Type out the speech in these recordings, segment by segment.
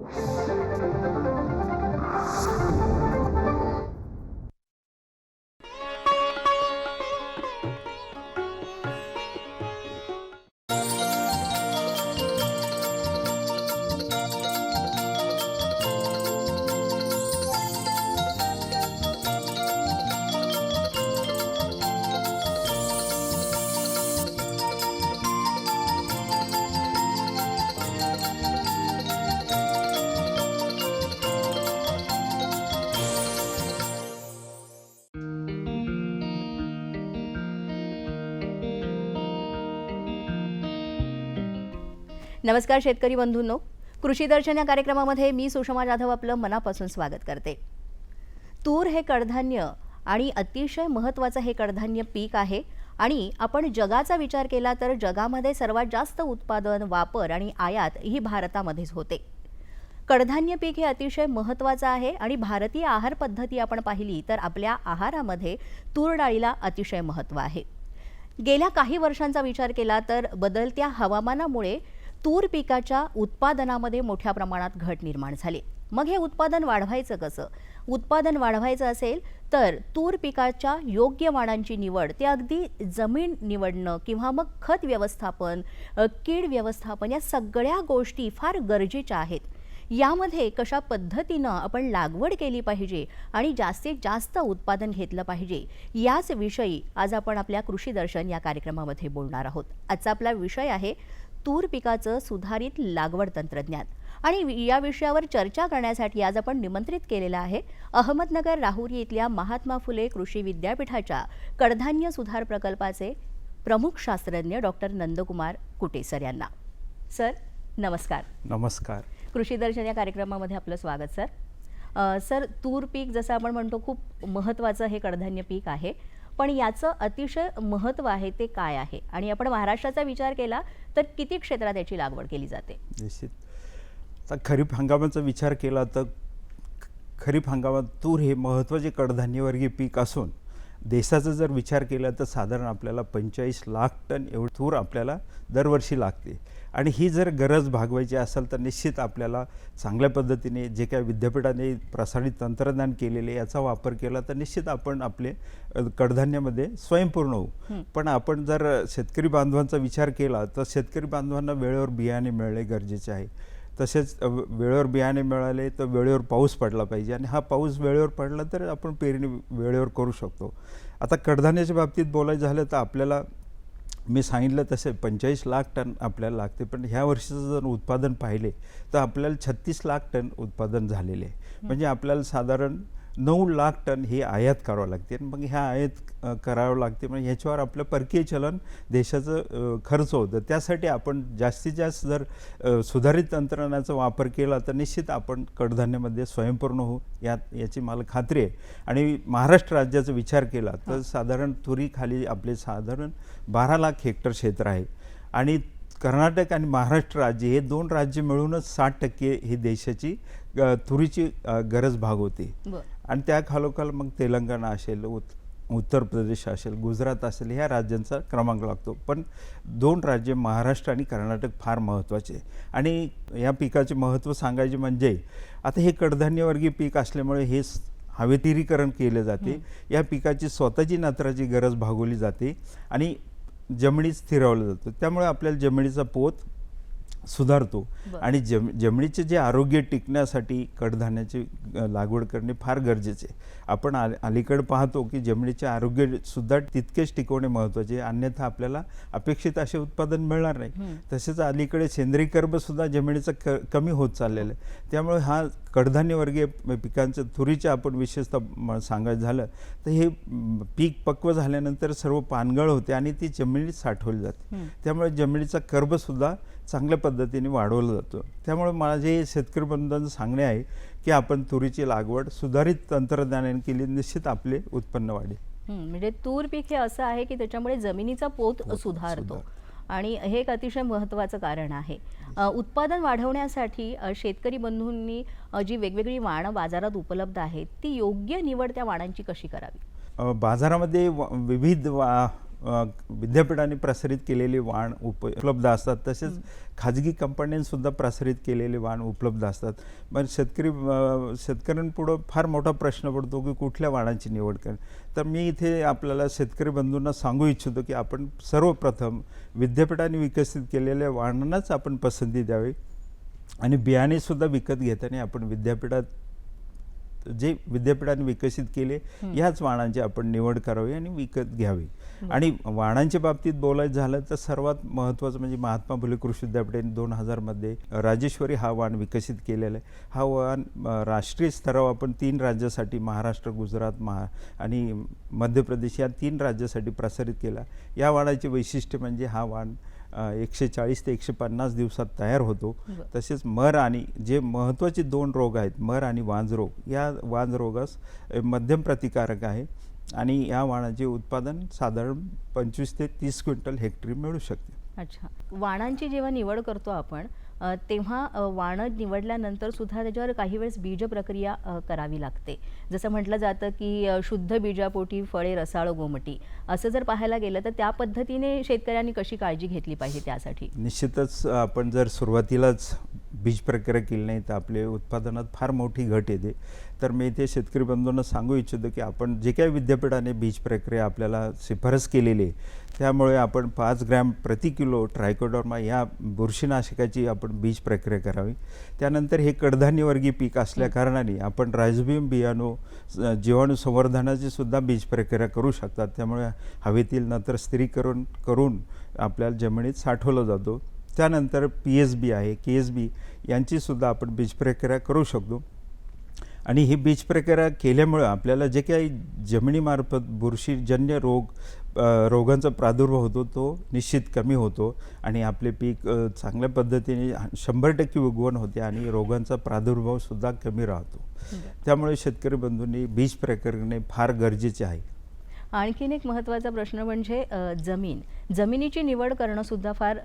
Thank you. नमस्कार शेतकरी बंधूंनो. कृषी दर्शन या कार्यक्रमामध्ये मी सुषमा जाधव आपलं मनापासून स्वागत करते. तूर हे कडधान्य आणि अतिशय महत्त्वाचं हे कडधान्य पीक आहे आणि आपण जगाचा विचार केला तर जगामध्ये सर्वात जास्त उत्पादन वापर आणि आयात ही भारतामध्येच होते. कडधान्य पीक हे अतिशय महत्त्वाचं आहे आणि भारतीय आहार पद्धती आपण पाहिली तर आपल्या आहारामध्ये तूर डाळीला अतिशय महत्त्व आहे. गेल्या काही वर्षांचा विचार केला तर बदलत्या हवामानामुळे तूर पिकाच्या उत्पादनामध्ये मोठ्या प्रमाणात घट निर्माण झाली. मग हे उत्पादन वाढवायचं कसं? उत्पादन वाढवायचं असेल तर तूर पिकाच्या योग्य वाणांची निवड ते अगदी जमीन निवडणं किंवा मग खत व्यवस्थापन कीड व्यवस्थापन या सगळ्या गोष्टी फार गरजेच्या आहेत. यामध्ये कशा पद्धतीनं आपण लागवड केली पाहिजे आणि जास्तीत जास्त उत्पादन घेतलं पाहिजे याच विषयी आज आपण आपल्या कृषी दर्शन या कार्यक्रमामध्ये बोलणार आहोत. आजचा आपला विषय आहे तूर पिकाचं सुधारित लागवड तंत्रज्ञान. आणि या विषयावर चर्चा करण्यासाठी आज आपण निमंत्रित केलेलं आहे अहमदनगर राहुरी इथल्या महात्मा फुले कृषी विद्यापीठाच्या कडधान्य सुधार प्रकल्पाचे प्रमुख शास्त्रज्ञ डॉक्टर नंदकुमार कुटेसर यांना. सर नमस्कार. नमस्कार. कृषी दर्शन या कार्यक्रमामध्ये आपलं स्वागत सर. अ, सर तूर पीक जसं आपण म्हणतो खूप महत्त्वाचं हे कडधान्य पीक आहे. पण याचं अतिशय महत्त्व आहे ते काय आहे? आणि आपण महाराष्ट्राचा विचार केला तर किती क्षेत्रात याची लागवड केली जाते? निश्चित. आता खरीप हंगामाचा विचार केला तर खरीप हंगामात तूर हे महत्त्वाचे कडधान्यवर्गीय पीक असून देशाचा जर विचार केला तर साधारण आपल्याला पंचेचाळीस लाख टन एवढं तूर आपल्याला दरवर्षी लागते. आणि ही जर गरज भागवायची असेल तर निश्चित आपल्याला चांगल्या पद्धतीने जे काय विद्यापीठाने प्रसारित तंत्रज्ञान केलेले याचा वापर केला तर निश्चित आपण आपले कडधान्यामध्ये स्वयंपूर्ण होऊ. पण आपण जर शेतकरी बांधवांचा विचार केला तर शेतकरी बांधवांना वेळेवर बियाणे मिळणे गरजेचे आहे. तसेच वेळेवर बियाणे मिळाले तर वेळेवर पाऊस पडला पाहिजे आणि हा पाऊस वेळेवर पडला तर आपण पेरणी वेळेवर करू शकतो. आता कडधान्याच्या बाबतीत बोलायचं झालं तर आपल्याला मी सांगितलं तसे पंचेचाळीस लाख टन आपल्याला लागते पण ह्या वर्षीचं जर उत्पादन पाहिले तर आपल्याला छत्तीस लाख टन उत्पादन झालेले आहे. म्हणजे आपल्याला साधारण नऊ लाख टन हे आयात करावं लागते. आणि मग ह्या आयात करावं लागते. म्हणजे ह्याच्यावर आपलं परकीय चलन देशाचं खर्च होतं. त्यासाठी आपण जास्तीत जास्त जर सुधारित तंत्रज्ञानाचा वापर केला तर निश्चित आपण कडधान्यामध्ये स्वयंपूर्ण होऊ. यात याची मला खात्री आहे. आणि महाराष्ट्र राज्याचा विचार केला तर साधारण तुरीखाली आपले साधारण बारा लाख हेक्टर क्षेत्र आहे. आणि कर्नाटक आणि महाराष्ट्र राज्य हे दोन राज्य मिळूनच साठ टक्के ही देशाची तुरीची गरज भागवते. आणि त्या खालोखाल मग तेलंगणा असेल उत उत्तर प्रदेश असेल गुजरात असेल ह्या राज्यांचा क्रमांक लागतो. पण दोन राज्य महाराष्ट्र आणि कर्नाटक फार महत्त्वाचे आणि या पिकाचे महत्त्व सांगायचे म्हणजे आता हे कडधान्यवर्गीय पीक असल्यामुळे हे हवेतीरीकरण केले जाते. या पिकाची स्वतःची नत्राची गरज भागवली जाते आणि जमिनीत स्थिरवलं जातं. त्यामुळे आपल्याला जमिनीचा पोत सुधारतो. आणि जम जमिनीचे जे आरोग्य टिकण्यासाठी कडधान्याची लागवड करणे फार गरजेचे आहे. आपण आल अलीकडे पाहतो की जमिनीचे आरोग्य सुद्धा तितकेच टिकवणे महत्त्वाचे अन्यथा आपल्याला अपेक्षित असे उत्पादन मिळणार नाही. तसेच अलीकडे सेंद्रिय कर्ब सुद्धा जमिनीचं क कमी होत चाललेलं आहे. त्यामुळे हा कडधान्यवर्गीय पिकांचं तुरीचं आपण विशेषतः सांगायचं झालं तर हे पीक पक्व झाल्यानंतर सर्व पानगळ होते आणि ती जमिनीत साठवली जाते. त्यामुळे जमिनीचा कर्बसुद्धा चांगल्या पद्धतीने वाढवला जातो. त्यामुळे माझे शेतकरी बंधूंचं सांगणे आहे की आपण तुरीची लागवड सुधारित तंत्रज्ञानाने केली निश्चित आपले उत्पन्न वाढेल. म्हणजे तूर पीक हे असं आहे की त्याच्यामुळे जमिनीचा पोत सुधारतो. आणि हे एक अतिशय महत्त्वाचं कारण आहे. उत्पादन वाढवण्यासाठी शेतकरी बंधूंनी जी वेगवेगळी वाणं बाजारात उपलब्ध आहेत ती योग्य निवड त्या वाणांची कशी करावी? बाजारामध्ये विविध वा विद्यापीठाने प्रसारित केलेले वाण उप उपलब्ध असतात. तसेच खाजगी कंपन्यांसुद्धा प्रसारित केलेले वाण उपलब्ध असतात. पण शेतकरी शेतकऱ्यांपुढं फार मोठा प्रश्न पडतो की कुठल्या वाणाची निवड कर तर मी इथे आपल्याला शेतकरी बंधूंना सांगू इच्छितो की आपण सर्वप्रथम विद्यापीठाने विकसित केलेल्या वाणांनाच आपण पसंती द्यावी आणि बियाणेसुद्धा विकत घेताना आपण विद्यापीठात जे विद्यापीठाने विकसित केले याच वाणांची आपण निवड करावी आणि विकत घ्यावी. आणि वाणांच्या बाबतीत बोलायचं झालं तर सर्वात महत्त्वाचं म्हणजे महात्मा फुले कृषी विद्यापीठाने दोन हजारमध्ये राजेश्वरी हा वाण विकसित केलेला आहे. हा वाण राष्ट्रीय स्तरावर आपण तीन राज्यासाठी महाराष्ट्र गुजरात महा आणि मध्य प्रदेश या तीन राज्यासाठी प्रसारित केला. या वाणाचे वैशिष्ट्य म्हणजे हा वाण एकशे चाळीस ते एकशे पन्नास दिवसात तयार होतो. तसेच मर आणि जे महत्त्वाचे दोन रोग आहेत मर आणि वांज रोग या वांज रोगास अ, मध्यम प्रतिकारक आहे आणि या वाणाचे उत्पादन साधारण पंचवीस ते तीस क्विंटल हेक्टरी मिळू शकते. अच्छा. वाणांची जेव्हा निवड करतो आपण तेव्हा वाणं निवडल्यानंतर सुद्धा त्याच्यावर काही वेळेस बीज प्रक्रिया करावी लागते. जसं म्हटलं जातं की शुद्ध बीजापोटी फळे रसाळ गोमटी असं जर पाहायला गेलं तर त्या पद्धतीने शेतकऱ्यांनी कशी काळजी घेतली पाहिजे त्यासाठी? निश्चितच आपण जर सुरुवातीलाच बीज प्रक्रिया केली नाही तर आपले उत्पादनात फार मोठी घट येते. तर मी इथे शेतकरी बंधूंना सांगू इच्छितो की आपण जे काही विद्यापीठाने बीज प्रक्रिया आपल्याला शिफारस केलेली आहे त्यामुळे आपण पाच ग्रॅम प्रति किलो ट्रायकोडर्मा या बुरशीनाशकाची आपण बीज प्रक्रिया करावी. त्यानंतर हे कडधान्यवर्गीय पीक असल्याकारणाने आपण रायझोबियम बियाणू जीवाणू संवर्धनाची सुद्धा बीज प्रक्रिया करू शकतात. त्यामुळे हवेतील नंतर स्थिरीकरण करून आपल्याला जमिनीत साठवलं जातो. त्यानंतर पी एस बी आहे. के एस बी यांचीसुद्धा आपण बीज प्रक्रिया करू शकतो. आणि ही बीज प्रक्रिया केल्यामुळं आपल्याला जे काही जमिनीमार्फत बुरशीजन्य रोग रोगांचा प्रादुर्भाव होतो तो निश्चित कमी होतो आणि आपले पीक चांगल्या पद्धतीने शंभर टक्के उगवण होते आणि रोगांचा प्रादुर्भावसुद्धा कमी राहतो. त्यामुळे शेतकरी बंधूंनी बीज प्रक्रियेने फार गरजेचे आहे. आणखीन एक महत्त्वाचा प्रश्न म्हणजे जमीन. जमिनीची निवड करणं सुद्धा फार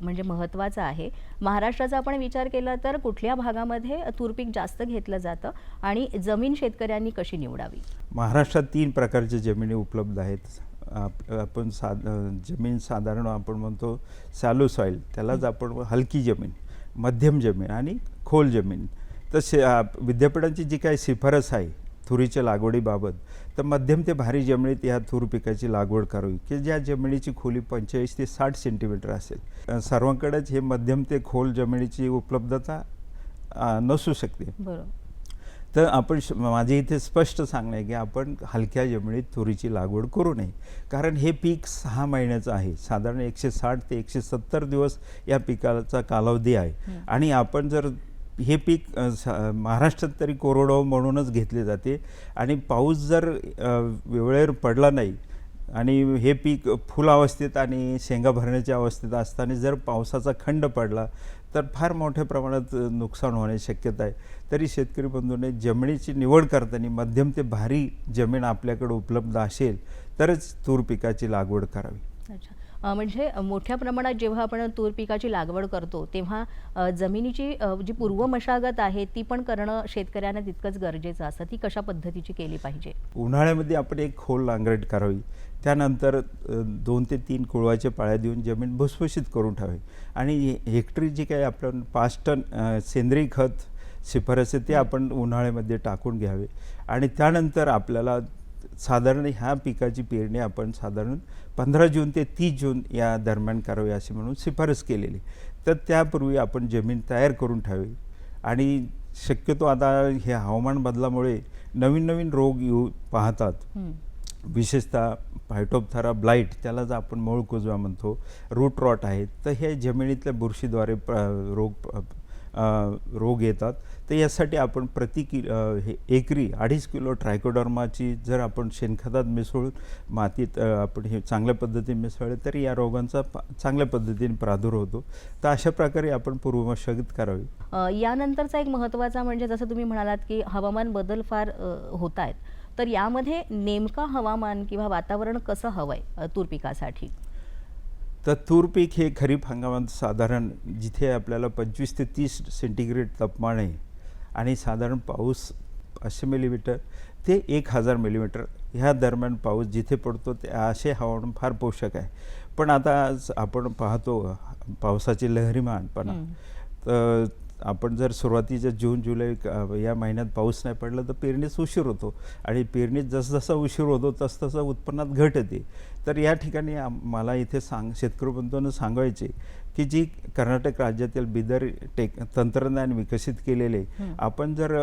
म्हणजे महत्त्वाचं आहे. महाराष्ट्राचा आपण विचार केला तर कुठल्या भागामध्ये तूर पीक जास्त घेतलं जातं आणि जमीन शेतकऱ्यांनी कशी निवडावी? महाराष्ट्रात तीन प्रकारच्या जमिनी उपलब्ध आहेत. आप आपण साध जमीन साधारण आपण म्हणतो सॅलो सॉईल त्यालाच आपण हलकी जमीन मध्यम जमीन आणि खोल जमीन. तसे विद्यापीठांची जी काही शिफारस आहे तुरीच्या लागवडीबाबत. तर मध्यम ते भारी जमिनीत या तूर पिकाची लागवड करावी. की ज्या जमिनीची खोली पंचेचाळीस ते साठ सेंटीमीटर असेल. सर्वांकडेच हे मध्यम ते खोल जमिनीची उपलब्धता नसू शकते. तर आपण माझे इथे स्पष्ट सांगणं आहे की आपण हलक्या जमिनीत तुरीची लागवड करू नये. कारण हे पीक सहा महिन्याचं आहे. साधारण एकशे साठ ते एकशे सत्तर दिवस या पिकाचा कालावधी आहे. आणि आपण जर हे पीक महाराष्ट्रात तरी कोरडवाहू म्हणूनच घेतले जाते. आणि पाऊस जर वेळेवर पडला नाही आणि हे पीक फुल अवस्थेत आणि शेंगा भरण्याच्या अवस्थेत असताना जर पावसाचा खंड पडला तर फार मोठ्या प्रमाणात नुकसान होण्याची शक्यता आहे. तरी शेतकरी बंधूने जमिनीची निवड करताना मध्यम ते भारी जमीन आपल्याकडे उपलब्ध असेल तरच तूर पिकाची लागवड करावी. अच्छा. म्हणजे मोठ्या प्रमाणात जेव्हा आपण तूर पिकाची लागवड करतो तेव्हा जमिनीची जी पूर्व मशागत आहे ती पण करणं शेतकऱ्यांना तितकंच गरजेचं असतं. ती कशा पद्धतीची केली पाहिजे? उन्हाळ्यामध्ये आपण एक खोल नांगरट करावी. त्यानंतर दोन ते तीन कुळवाच्या पाळ्या देऊन जमीन भुसभुशीत करून ठेवावी. आणि हेक्टरी जे काही आपण पाच टन सेंद्रिय खत शिफारस आहे ते आपण उन्हाळ्यामध्ये टाकून घ्यावे. आणि त्यानंतर आपल्याला साधारण ह्या पिकाची पेरणी आपण साधारण पंधरा जून ते तीस जून या दरम्यान करावी अशी म्हणून शिफारस केलेली. तर त्यापूर्वी आपण जमीन तयार करून ठेवावी. आणि शक्यतो आता हे हवामान बदलामुळे नवीन नवीन रोग येऊ पाहतात. विशेषतः फायटोपथरा ब्लाईट त्यालाच आपण मूळ कुजवा म्हणतो रूट रॉट आहे तर हे जमिनीतल्या बुरशीद्वारे रोग रोग येतात. तर यासाठी आपण प्रति कि हे एकरी अडीच किलो ट्रायकोडर्माची जर आपण शेणखतात मिसळून मातीत आपण हे चांगल्या पद्धतीने मिसळले तर या रोगांचा चांगल्या पद्धतीने प्रादुर्भाव होतो. तर अशा प्रकारे आपण पूर्वमशगित करावी. यानंतरचा एक महत्त्वाचा म्हणजे जसं तुम्ही म्हणालात की हवामान बदल फार होत आहेत. तर यामध्ये नेमका हवामान किंवा वातावरण कसं हवं आहे तूर पिकासाठी तर तूर पीक हे खरीप हंगामात साधारण जिथे आपल्याला पंचवीस ते तीस सेंटीग्रेड तापमान आहे आणि साधारण पाऊस पाचशे मिलीमीटर ते एक हजार मिलीमीटर ह्या दरम्यान पाऊस जिथे पडतो ते असे हवामान फार पोषक आहे. पण आता आपण पाहतो पावसाची लहरीमानपणा. तर आपण जर सुरुवातीच्या जून जुलै या महिन्यात पाऊस नाही पडला तर पेरणीच उशीर होतो. आणि पेरणीत जसजसा उशीर होतो तसतसं उत्पन्नात घट येते. तर या ठिकाणी मला इथे सांग शेतकरी बंधूंना सांगायचे की जी कर्नाटक राज्यातील बिदर टेक तंत्रज्ञान विकसित केलेले. आपण जर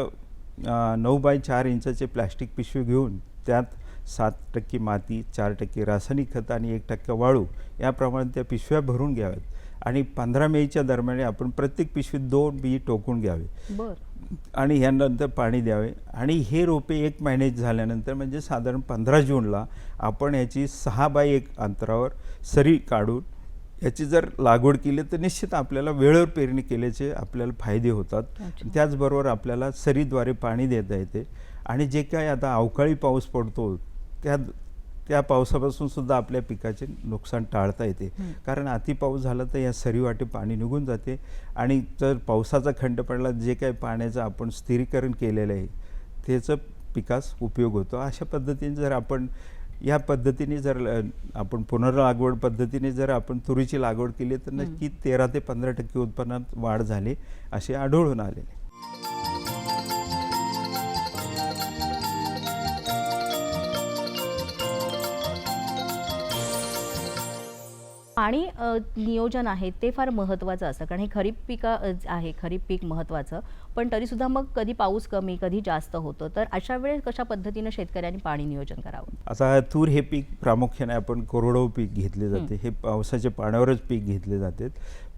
नऊ बाय चार इंचाचे प्लॅस्टिक पिशवी घेऊन त्यात सात टक्के माती चार टक्के रासायनिक खत आणि एक टक्के वाळू याप्रमाणे त्या पिशव्या भरून घ्याव्यात आणि पंधरा मेच्या दरम्यान आपण प्रत्येक पिशवीत दोन बी टोकून घ्यावे. बर. आणि ह्यानंतर पाणी द्यावे. आणि हे रोपे एक महिन्यात झाल्यानंतर म्हणजे साधारण पंधरा जूनला आपण याची सहा बाय एक अंतरावर सरी काढून याची जर लागवड केली तर निश्चित आपल्याला वेळेवर पेरणी केल्याचे आपल्याला फायदे होतात. त्याचबरोबर आपल्याला सरीद्वारे पाणी देता येते. आणि जे काय आता अवकाळी पाऊस पडतो त्या त्या पावसापासून सुद्धा आपल्या पिकाचे नुकसान टाळता येते. कारण अति पाऊस झाला तर या सरीवाटे पाणी निघून जाते. आणि जर पावसाचा खंड पडला जे काही पाण्याचं आपण स्थिरीकरण केलेलं आहे त्याचं पिकास उपयोग होतो. अशा पद्धतीने जर आपण या पद्धतीने जर आपण पुनर्लागवड पद्धतीने जर आपण तुरीची लागवड केली तर नक्की तेरा ते पंधरा टक्के उत्पन्नात वाढ झाली असे आढळून आलेले. पाणी नियोजन आहे ते फार महत्त्वाचं असतं. कारण हे खरीप पिका आहे खरीप पीक महत्त्वाचं. पण तरीसुद्धा मग कधी पाऊस कमी कधी जास्त होतं तर अशा वेळेस कशा पद्धतीनं शेतकऱ्यांनी पाणी नियोजन करावं? आता तूर हे पीक प्रामुख्याने आपण कोरडवाहू पीक घेतले जाते. हे पावसाच्या पाण्यावरच पीक घेतले जाते.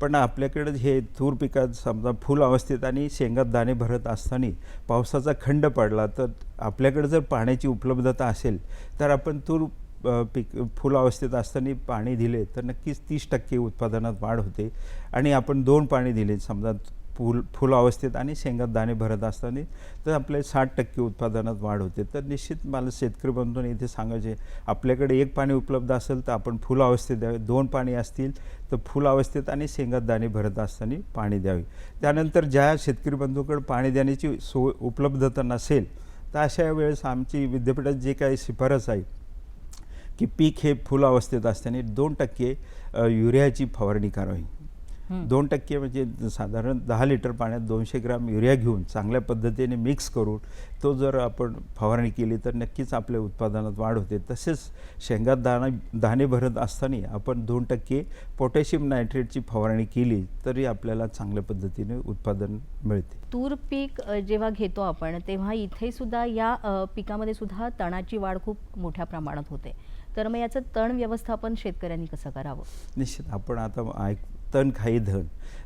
पण आपल्याकडे हे तूर पिकात समजा फुल अवस्थेत आणि शेंगात दाणे भरत असताना पावसाचा खंड पडला तर आपल्याकडे जर पाण्याची उपलब्धता असेल तर आपण तूर पिक फुल अवस्थेत असताना पाणी दिले तर नक्कीच तीस टक्के उत्पादनात वाढ होते. आणि आपण दोन पाणी दिले समजा फुल फुल अवस्थेत आणि शेंगात दाणे भरत असताना तर आपले साठ टक्के उत्पादनात वाढ होते. तर निश्चित मला शेतकरी बंधूंनी इथे सांगायचे आपल्याकडे एक पाणी उपलब्ध असेल तर आपण फुल अवस्थेत द्यावे. दोन पाणी असतील तर फुल अवस्थेत आणि शेंगात दाणे भरत असताना पाणी द्यावे. त्यानंतर ज्या शेतकरी बंधूकडे पाणी देण्याची सोय उपलब्धता नसेल तर अशा वेळेस आमची विद्यापीठात जे काही शिफारस आहे की पीक हे फुल अवस्थेत असताना दोन टक्के युरियाची फवारणी करावी. दोन टक्के म्हणजे साधारण दहा लिटर पाण्यात दोनशे ग्राम युरिया घेऊन चांगल्या पद्धतीने मिक्स करून तो जर आपण फवारणी केली तर नक्कीच आपल्या उत्पादनात वाढ होते. तसेच शेंगात दाणा दाणे भरत असताना आपण दोन टक्के पोटॅशियम नायट्रेटची फवारणी केली तरी आपल्याला चांगल्या पद्धतीने उत्पादन मिळते. तूर पीक जेव्हा घेतो आपण तेव्हा इथे सुद्धा या पिकामध्ये सुद्धा तणाची वाढ खूप मोठ्या प्रमाणात होते. तर मग याचं तण व्यवस्थापन शेतकऱ्यांनी कसं करावं? निश्चित. आपण आता ऐक तण खाई धन.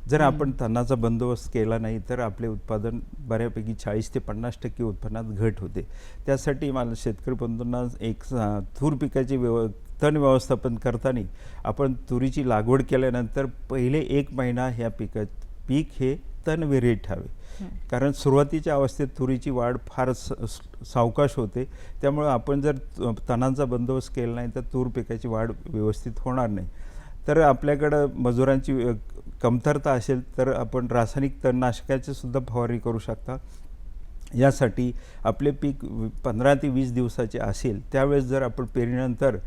जर आपण तणाचा बंदोबस्त केला नाही तर आपले उत्पादन बऱ्यापैकी चाळीस ते पन्नास टक्के उत्पन्नात घट होते. त्यासाठी मला शेतकरी बंधूंना एक तूर पिकाचे व्यव तण व्यवस्थापन करताना आपण तुरीची लागवड केल्यानंतर पहिले एक महिना ह्या पिकात पीक हे तण विरहित ठेवावे. कारण सुरुवातीच्या अवस्थेत तुरीची वाढ फार स- सावकाश होते. त्यामुळं आपण जर तणांचा बंदोबस्त केला नाही तर तूर पिकाची वाढ व्यवस्थित होणार नाही. तर आपल्याकडं मजुरांची कमतरता असेल तर आपण रासायनिक तणनाशकाची सुद्धा फवारणी करू शकता. यासाठी आपले पीक पंधरा ते वीस दिवसाचे असेल त्यावेळेस जर आपण पेरणीनंतर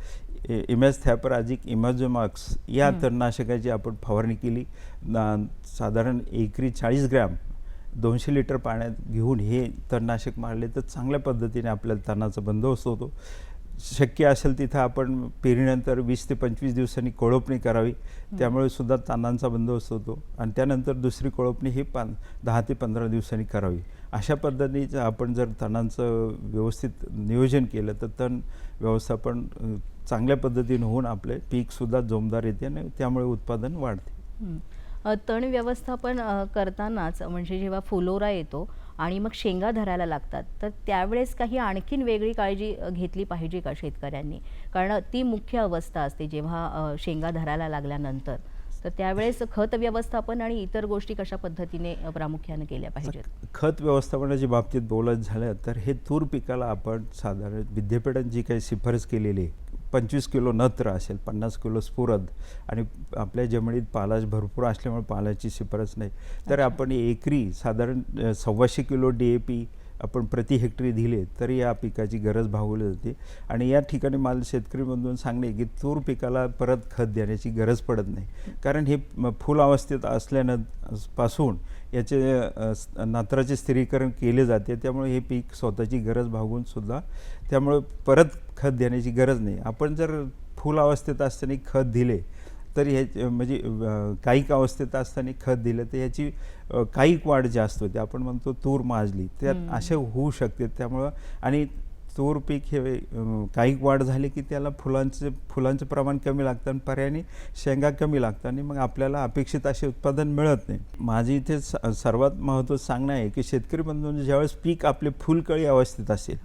इमॅज थॅपर अधिक इमॅझोमॅक्स या तणनाशकाची आपण फवारणी केली. ना- साधारण एकरी चाळीस ग्रॅम दोनशे लिटर पाण्यात घेऊन हे तणनाशक मारले तर चांगल्या पद्धतीने आपल्याला तणाचा बंदोबस्त होतो. शक्य असेल तिथं आपण पेरणीनंतर वीस ते पंचवीस दिवसांनी कोळपणी करावी. त्यामुळे सुद्धा तानांचा बंदोबस्त होतो. आणि त्यानंतर दुसरी कोळपणी ही पान दहा ते पंधरा दिवसांनी करावी. अशा पद्धतीचं आपण जर तणांचं व्यवस्थित नियोजन केलं तर तण व्यवस्थापन चांगल्या पद्धतीने होऊन आपले पीकसुद्धा जोमदार येते आणि त्यामुळे उत्पादन वाढते. तण व्यवस्थापन करतानाच म्हणजे जेव्हा फुलोरा येतो आणि मग शेंगा धरायला लागतात तर त्यावेळेस काही आणखीन वेगळी काळजी घेतली पाहिजे का शेतकऱ्यांनी? कारण ती मुख्य अवस्था असते जेव्हा शेंगा धरायला लागल्यानंतर. तर त्यावेळेस खत व्यवस्थापन आणि इतर गोष्टी कशा पद्धतीने प्रामुख्याने केल्या पाहिजेत? खत व्यवस्थापनाच्या बाबतीत बोलत झालं तर हे तूर पिकाला आपण साधारण विद्यापीठात जी काही शिफारस केलेली आहे पंचवीस किलो नत्र असेल पन्नास किलो स्फुरद आणि आपल्या जमिनीत पालाश भरपूर असल्यामुळे पालाची शिफारस नाही. तर आपण एकरी साधारण सव्वाशे किलो डी ए पी आपण प्रति हेक्टरी दिले तरी या पिकाची गरज भागवली जाते. आणि या ठिकाणी मला शेतकरी बंधून सांगणे की तूर पिकाला परत खत देण्याची गरज पडत नाही. कारण हे फुल अवस्थेत असल्यानं पासून याचे नत्राचे स्थिरीकरण केले जाते. त्यामुळे हे पीक स्वतःची गरज भागवून सुद्धा त्यामुळे परत खत देण्याची गरज नाही. आपण जर फुल अवस्थेत असताना खत दिले तर ह्या म्हणजे काहीक अवस्थेत असताना खत दिलं तर ह्याची काहीक वाढ जास्त होते. आपण म्हणतो तूर माजली त्यात. असे होऊ शकते. त्यामुळं आणि तूर पीक हे अ, काहीक वाढ झाली की त्याला फुलांचे फुलांचं प्रमाण कमी लागतं आणि पर्यायाने शेंगा कमी लागतात आणि मग आपल्याला अपेक्षित असे उत्पादन मिळत नाही. माझी इथे स- सर्वात महत्त्वाचं सांगणं आहे की शेतकरी बंधूंचे ज्यावेळेस पीक आपले फुलकळी अवस्थेत असेल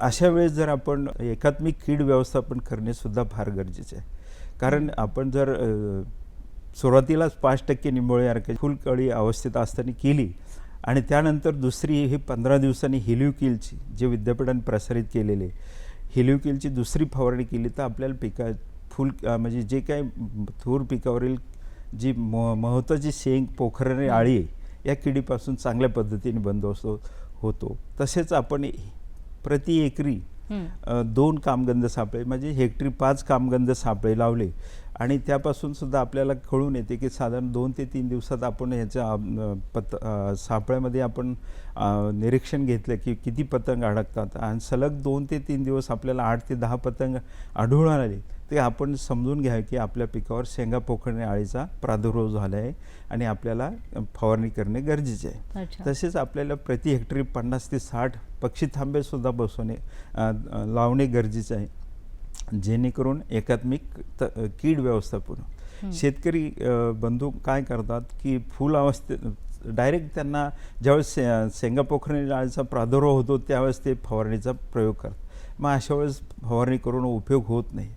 अशा वेळेस जर आपण एकात्मिक कीड व्यवस्थापन करणे सुद्धा फार गरजेचे आहे. कारण आपण जर सुरुवातीलाच पाच टक्के निंबोळी फुलकळी अवस्थेत असताना केली आणि त्यानंतर दुसरी ही पंधरा दिवसांनी हिलिओकिलची जे विद्यापीठाने प्रसारित केलेले हिलिओकिलची दुसरी फवारणी केली तर आपल्याला पिका फुल म्हणजे जे काय थूर पिकावरील जी म महत्त्वाची शेंग पोखरणे आळी आहे, या किडीपासून चांगल्या पद्धतीने बंदोबस्त होतो. तसेच आपण प्रति एकरी दोन कामगंध सापळे म्हणजे हेक्टरी पाच कामगंध सापळे लावले. आणि त्यापासून सुद्धा आपल्याला कळून येते की साधारण दोन ते तीन दिवसात आपण ह्याच्या पत सापळ्यामध्ये आपण निरीक्षण घेतलं की किती पतंग अडकतात. आणि सलग दोन ते तीन दिवस आपल्याला आठ ते दहा पतंग आढळून आले ते आपण समजून घ्या की आपल्या पिकावर शेंगा पोखरणे आळीचा प्रादुर्भाव झाला आहे आणि आपल्याला फवारणी करणे गरजेचे आहे. तसेच आपल्याला प्रति हेक्टरी पन्नास ते साठ पक्षी थांबेसुद्धा बसवणे लावणे गरजेचे आहे. जेणेकरून एकात्मिक त कीड व्यवस्थापन. शेतकरी बंधू काय करतात की फुल अवस्थेत डायरेक्ट त्यांना ज्यावेळेस शे शेंगा पोखरणी जाळीचा प्रादुर्भाव होतो त्यावेळेस ते फवारणीचा प्रयोग करतात. मग अशा वेळेस फवारणी करून उपयोग होत नाही.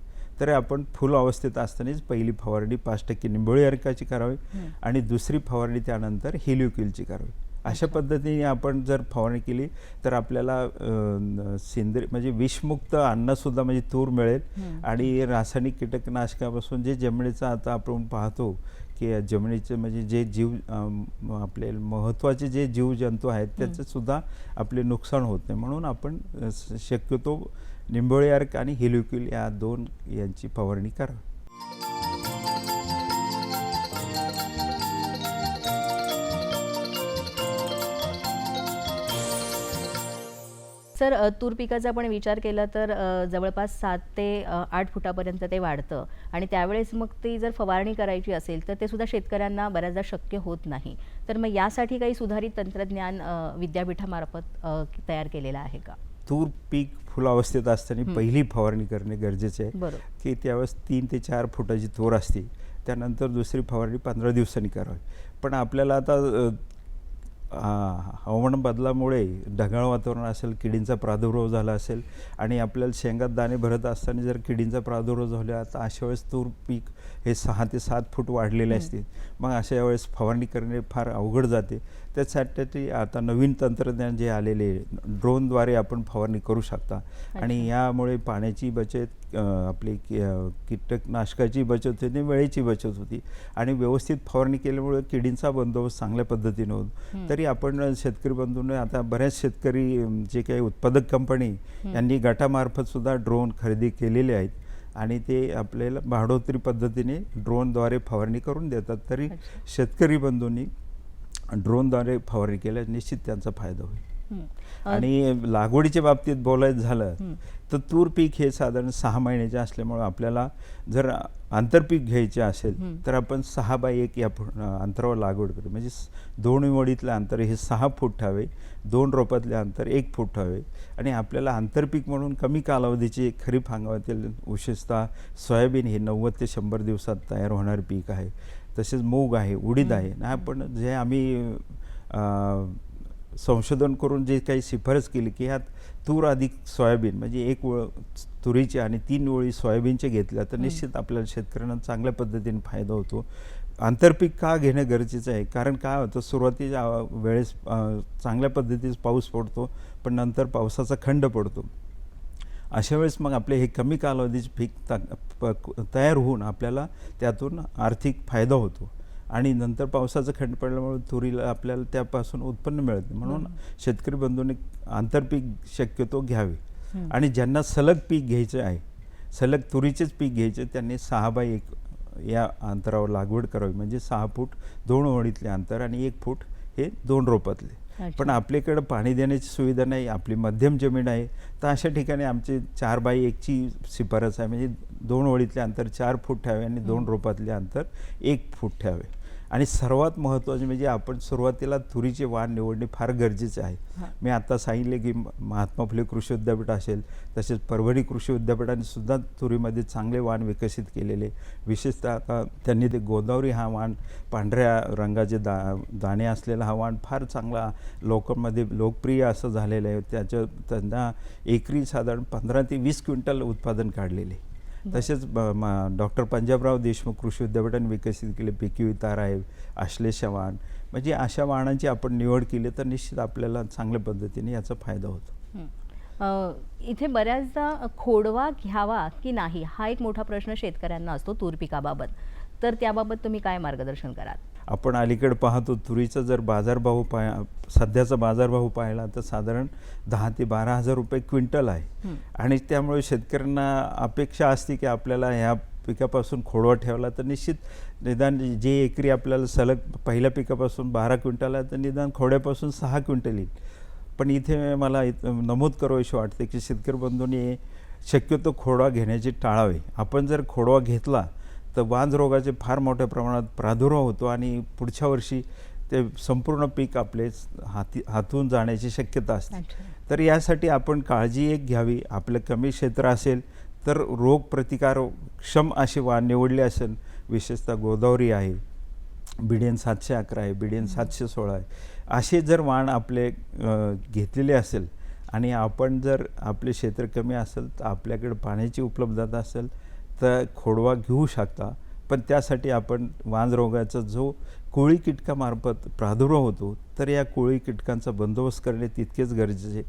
तर आपण फुल अवस्थेत असतानाच पहिली फवारणी पाच टक्के निंबोळी अर्काची करावी. आणि दुसरी फवारणी त्यानंतर हेलिओकिलची करावी अशा. पद्धतीने आपण जर फवारणी केली तर आपल्याला सेंद्रिय म्हणजे विषमुक्त अन्नसुद्धा म्हणजे तूर मिळेल. आणि रासायनिक कीटकनाशकापासून जे जमिनीचं आता आपण पाहतो की जमिनीचे म्हणजे जे जीव आपले महत्त्वाचे जे जीवजंतू आहेत त्याचं सुद्धा आपले नुकसान होत नाही म्हणून आपण शक्यतो निंबोळी अर्क आणि हिलुक्युल या दोन यांची फवारणी करा. सर तूर पिकाचा आपण विचार केला तर जवळपास सात ते आठ फुटापर्यंत ते वाढतं आणि त्यावेळेस मग ती जर फवारणी करायची असेल तर ते सुद्धा शेतकऱ्यांना बऱ्याचदा शक्य होत नाही. तर मग यासाठी काही सुधारित तंत्रज्ञान विद्यापीठामार्फत तयार केलेलं आहे का? तूर पीक फुलावस्थेत असताना पहिली फवारणी करणे गरजेचे आहे. की त्यावेळेस तीन ते चार फुटाची तोर असते. त्यानंतर दुसरी फवारणी पंधरा दिवसांनी करावी. पण आपल्याला आता हवामान बदलामुळे ढगाळ वातावरण असेल किडींचा प्रादुर्भाव झाला असेल आणि आपल्याला शेंगात दाणे भरत असताना जर किडींचा प्रादुर्भाव झाला तर अशा वेळेस तूर पीक हे सहा ते सात फूट वाढलेले असते. मग अशा वेळेस फवारणी करणे फार अवघड जाते. त्यासाठी आता नवीन तंत्रज्ञान जे आलेले आहे, ड्रोनद्वारे आपण फवारणी करू शकता आणि. यामुळे पाण्याची बचत आपली कीटकनाशकाची बचत होती वेळेची बचत होती आणि व्यवस्थित फवारणी केल्यामुळे किडींचा बंदोबस्त चांगल्या पद्धतीने होतो. तरी आपण शेतकरी बंधूंना आता बऱ्याच शेतकरी जे काही उत्पादक कंपनी. यांनी गटामार्फत सुद्धा ड्रोन खरेदी केलेले आहेत आणि ते आपल्याला भाडोत्री पद्धतीने ड्रोनद्वारे फवारणी करून देतात तरी. शेतकरी बंधूंनी ड्रोनद्वारे फवारणी केल्यास निश्चित त्यांचा फायदा होईल. आणि लागवडीच्या बाबतीत बोलायचं झालं. तर तूर पीक हे साधारण सहा महिन्याचे असल्यामुळे आपल्याला जर आंतरपीक घ्यायचे असेल. तर आपण सहा बाय एक या अंतरावर लागवड करू. म्हणजे दोन वडीतलं अंतर हे सहा फूट ठेवावे दोन रोपातले अंतर एक फूट ठेवावे. आणि आपल्याला आंतरपीक म्हणून कमी कालावधीचे खरीप हंगामातील विशेषतः सोयाबीन हे नव्वद ते शंभर दिवसात तयार होणारे पीक आहे. तसेच मूग आहे उडीद आहे. आणि आपण जे आम्ही संशोधन करून जे काही शिफारस केली की ह्यात तूर अधिक सोयाबीन म्हणजे एक ओळ तुरीची आणि तीन ओळी सोयाबीनचे घेतल्या तर निश्चित आपल्याला शेतकऱ्यांना चांगल्या पद्धतीने फायदा होतो. आंतरपीक का घेणं गरजेचं आहे? कारण काय होतं सुरुवातीच्या वेळेस चांगल्या पद्धतीचा पाऊस पडतो पण नंतर पावसाचा खंड पडतो. अशा वेळेस मग आपले हे कमी कालावधीचे पीक ता- तयार होऊन आपल्याला त्यातून आर्थिक फायदा होतो आणि नंतर पावसाचं खंड पडल्यामुळे तुरीला आपल्याला त्यापासून उत्पन्न मिळत. म्हणून शेतकरी बंधूंनी आंतरपीक शक्यतो घ्यावे. आणि ज्यांना सलग पीक घ्यायचं आहे सलग तुरीचेच पीक घ्यायचे त्यांनी सहा बाय एक या अंतरावर लागवड करावी म्हणजे सहा फूट दोन ओळीतले अंतर आणि एक फूट हे दोन रोपातले. पण आपल्याकडं पाणी देण्याची सुविधा नाही आपली मध्यम जमीन आहे. तर अशा ठिकाणी आमची चार बाय एकची शिफारस आहे. म्हणजे दोन ओळीतले अंतर चार फूट ठेवावे आणि दोन रोपातले अंतर एक फूट ठेवावे. आणि सर्वात महत्त्वाचे म्हणजे आपण सुरुवातीला तुरीचे वाण निवडणे फार गरजेचे आहे. मी आता सांगितले की महात्मा फुले कृषी विद्यापीठ असेल तसेच परभणी कृषी विद्यापीठाने सुद्धा तुरीमध्ये चांगले वाण विकसित केलेले विशेषतः आता त्यांनी ते गोदावरी हा वाण पांढऱ्या रंगाचे दा दाणे असलेला हा वाण फार चांगला लोकांमध्ये लोकप्रिय असं झालेलं आहे. त्याच्या त्यांना एकरी साधारण पंधरा ते वीस क्विंटल उत्पादन काढलेले तसेच डॉक्टर पंजाबराव देशमुख कृषी विद्यापीठाने विकसित केले पिकी तार आहे आश्लेषा वाण म्हणजे अशा वाणांची आपण निवड केली तर निश्चित आपल्याला चांगल्या पद्धतीने याचा फायदा होतो. इथे बऱ्याचदा खोडवा घ्यावा की नाही हा एक मोठा प्रश्न शेतकऱ्यांना असतो तूर पिकाबाबत. तर त्याबाबत तुम्ही काय मार्गदर्शन कराल? आपण अलीकडे पाहतो तुरीचा जर बाजारभाव पाय सध्याचा बाजारभाव पाहिला तर साधारण दहा ते बारा हजार रुपये क्विंटल आहे. आणि त्यामुळे शेतकऱ्यांना अपेक्षा असते की आपल्याला ह्या पिकापासून खोडवा ठेवला तर निश्चित निदान जे एकरी आपल्याला सलग पहिल्या पिकापासून बारा क्विंटल आहे तर निदान खोड्यापासून सहा क्विंटल येईल. पण इथे मला नमूद करावीशी वाटते की शेतकरी बंधूंनी शक्यतो खोडवा घेण्याचे टाळावे. आपण जर खोडवा घेतला तर वांज रोगाचे फार मोठ्या प्रमाणात प्रादुर्भाव होतो आणि पुढच्या वर्षी ते संपूर्ण पीक आपले हाती हातून जाण्याची शक्यता असते. तर यासाठी आपण काळजी एक घ्यावी. आपलं कमी क्षेत्र असेल तर रोग प्रतिकार क्षम अशी वाण निवडली असेल विशेषतः गोदावरी आहे बिडियन सातशे अकरा आहे बिडियन सातशे सोळा आहे असे जर वाण आपले घेतलेले असेल आणि आपण जर आपले क्षेत्र कमी असेल तर आपल्याकडे पाण्याची उपलब्धता असेल तर खोडवा घेऊ शकता पण त्यासाठी आपण वांज रोगाचा जो कोळी कीटकामार्फत प्रादुर्भाव होतो तर या कोळी कीटकांचा बंदोबस्त करणे तितकेच गरजेचे.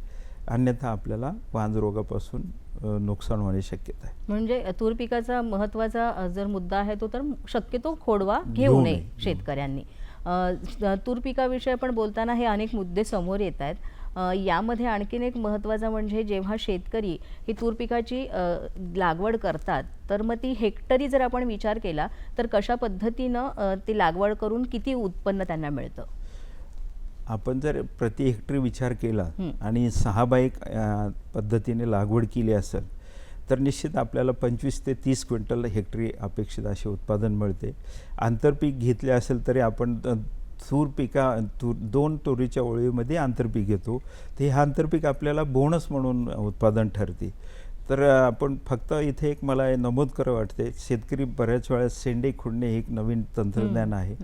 अन्यथा आपल्याला वांज रोगापासून अ, नुकसान होण्याची शक्यता आहे. म्हणजे तूर पिकाचा महत्त्वाचा अ, जर मुद्दा आहे तो तर शक्यतो खोडवा घेऊ नये. शेतकऱ्यांनी. तूर पिकाविषयी आपण बोलताना हे अनेक मुद्दे समोर येत आहेत. यामध्ये आणखीन एक महत्त्वाचा म्हणजे जेव्हा शेतकरी ही तूर पिकाची लागवड करतात तर मग ती हेक्टरी जर आपण विचार केला तर कशा पद्धतीनं ती लागवड करून किती उत्पन्न त्यांना मिळतं आपण जर प्रति हेक्टरी विचार केला. आणि सहा अ, पद्धतीने लागवड केली असेल तर निश्चित आपल्याला पंचवीस ते तीस क्विंटल हेक्टरी अपेक्षित असे उत्पादन मिळते आंतरपीक घेतले असेल तरी आपण तूर पिका तूर दोन तुरीच्या ओळीमध्ये आंतरपीक घेतो. ते हे आंतरपीक आपल्याला बोनस म्हणून उत्पादन ठरते. तर आपण फक्त इथे एक मला नमूद करावं वाटते शेतकरी बऱ्याच वेळा शेंडे खुडणे हे एक नवीन तंत्रज्ञान आहे.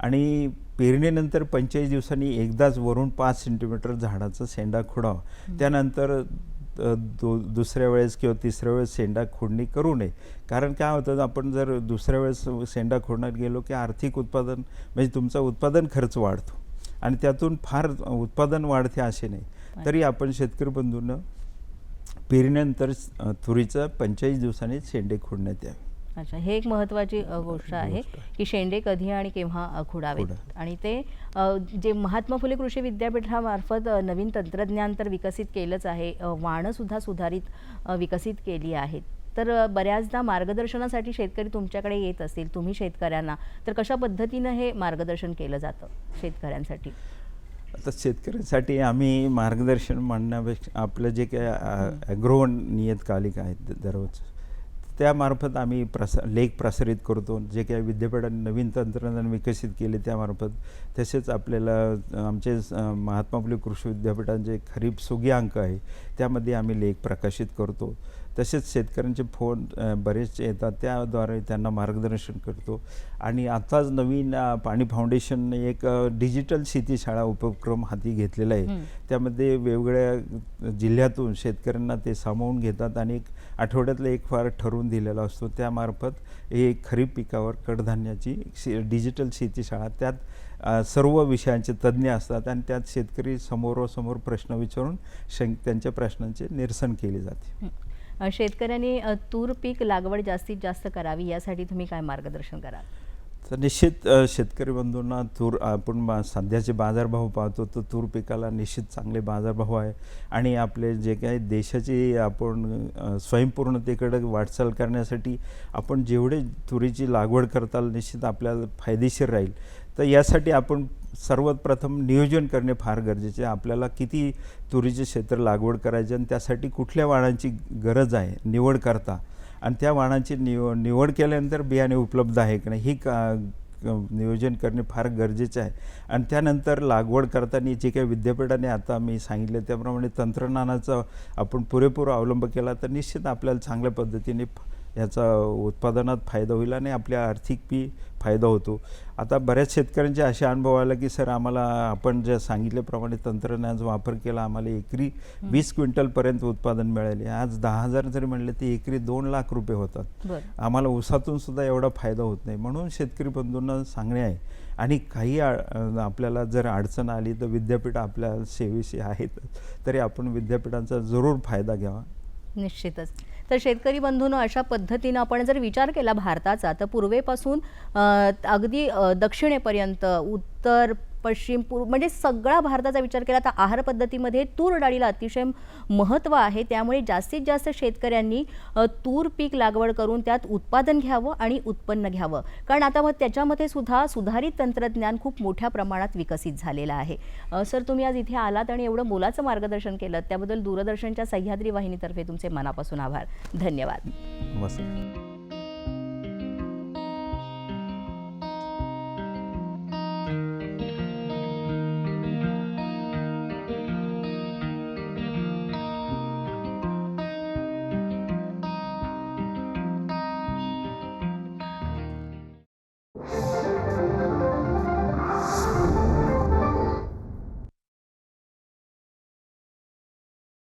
आणि पेरणीनंतर पंचेचाळीस दिवसांनी एकदाच वरून पाच सेंटीमीटर झाडाचा शेंडा खुडावा त्यानंतर दो दुसऱ्या वेळेस किंवा तिसऱ्या वेळेस शेंडा खोडणी करू नये. कारण काय होतं आपण जर दुसऱ्या वेळेस शेंडा खोडण्यात गेलो की आर्थिक उत्पादन म्हणजे तुमचा उत्पादन खर्च वाढतो आणि त्यातून फार उत्पादन वाढते असे नाही. तरी आपण शेतकरी बंधूंना पेरणीनंतर तुरीचं पंचेचाळीस दिवसांनी शेंडे खोडण्यात यावे. अच्छा हे एक महत्त्वाची गोष्ट आहे. की शेंडे कधी आणि केव्हा खुडावेत. आणि ते जे महात्मा फुले कृषी विद्यापीठामार्फत नवीन तंत्रज्ञान तर विकसित केलंच आहे अ, वाणं सुद्धा सुधारित विकसित केली आहेत. तर बऱ्याचदा मार्गदर्शनासाठी शेतकरी तुमच्याकडे येत असतील तुम्ही शेतकऱ्यांना. तर कशा पद्धतीनं हे मार्गदर्शन केलं जातं शेतकऱ्यांसाठी? आता शेतकऱ्यांसाठी आम्ही मार्गदर्शन म्हणण्यापेक्षा आपलं जे काय ॲग्रो नियतकालिक आहेत दररोज त्यामार्फत आम्ही प्रसा लेख प्रसारित करतो. जे काही विद्यापीठाने नवीन तंत्रज्ञान विकसित केले त्यामार्फत. तसेच आपल्याला आमचे महात्मा फुले कृषी विद्यापीठांचे खरीप सुगी अंक आहे त्यामध्ये आम्ही लेख प्रकाशित करतो. तसेच शेतकऱ्यांचे फोन अ, बरेच येतात. त्याद्वारे त्यांना मार्गदर्शन करतो. आणि आताच नवीन पाणी फाउंडेशनने एक डिजिटल शेतीशाळा उपक्रम हाती घेतलेला आहे. त्यामध्ये वेगवेगळ्या जिल्ह्यातून शेतकऱ्यांना ते सामावून घेतात आणि एक आठवड्यातला एक फार ठरवून दिलेला असतो. त्यामार्फत हे खरीप पिकावर कडधान्याची शे डिजिटल शेतीशाळा त्यात अ, सर्व विषयांचे तज्ज्ञ असतात आणि त्यात शेतकरी समोरासमोर प्रश्न विचारून शंक त्यांच्या प्रश्नांचे निरसन केले जाते. शेतकऱ्यांनी तूर पीक लागवड जास्तीत जास्त करावी यासाठी तुम्ही काय मार्गदर्शन कराल? तर निश्चित शेतकरी बंधूंना तूर आपण बा- सध्याचे बाजारभाव पाहतो तर तूर पिकाला निश्चित चांगले बाजारभाव आहे. आणि आपले जे काही देशाची आपण स्वयंपूर्णतेकडे वाटचाल करण्यासाठी आपण जेवढे तुरीची लागवड करताल निश्चित आपल्याला फायदेशीर राहील. तर यासाठी आपण सर्वात प्रथम नियोजन करणे फार गरजेचे आहे. आपल्याला किती तुरीचे क्षेत्र लागवड करायचे आणि त्यासाठी कुठल्या वाणांची गरज आहे निवड करता. आणि त्या वाणांची निव निवड केल्यानंतर बियाणे उपलब्ध आहे की नाही ही का नियोजन करणे फार गरजेचे आहे. आणि त्यानंतर लागवड करताना जे काही विद्यापीठाने आता मी सांगितलं त्याप्रमाणे तंत्रज्ञानाचा आपण पुरेपूर अवलंब केला तर निश्चित आपल्याला चांगल्या पद्धतीने याचा उत्पादनात फायदा होईल आणि आपल्या आर्थिक पी फायदा होतो. आता बऱ्याच शेतकऱ्यांचे असे अनुभव आला की सर आम्हाला आपण जे सांगितल्याप्रमाणे तंत्रज्ञानाचा वापर केला आम्हाला एकरी वीस क्विंटलपर्यंत उत्पादन मिळाले. आज दहा हजार जरी म्हणले ते एकरी दोन लाख रुपये होतात. आम्हाला ऊसातून सुद्धा एवढा फायदा होत नाही. म्हणून शेतकरी बंधूंना सांगणे आहे. आणि काही आपल्याला जर अडचण आली तर विद्यापीठ आपल्या सेवेशी आहेत तरी आपण विद्यापीठांचा जरूर फायदा घ्यावा. निश्चितच. तर शेतकरी बंधूंनो अशा पद्धतीनं आपण जर विचार केला भारताचा तर पूर्वेपासून अगदी दक्षिणेपर्यंत उत्तर पश्चिम पूर्व म्हणजे सगळा भारताचा विचार केला तर आहार पद्धतीमध्ये तूर डाळीला अतिशय महत्त्व आहे. त्यामुळे जास्तीत जास्त शेतकऱ्यांनी तूर पीक लागवड करून त्यात उत्पादन घ्यावं आणि उत्पन्न घ्यावं. कारण आता मग त्याच्यामध्ये सुद्धा सुधारित तंत्रज्ञान खूप मोठ्या प्रमाणात विकसित झालेलं आहे. सर तुम्ही आज इथे आलात आणि एवढं मोलाचं मार्गदर्शन केलं. त्याबद्दल दूरदर्शनच्या सह्याद्री वाहिनीतर्फे तुमचे मनापासून आभार. धन्यवाद. नमस्कार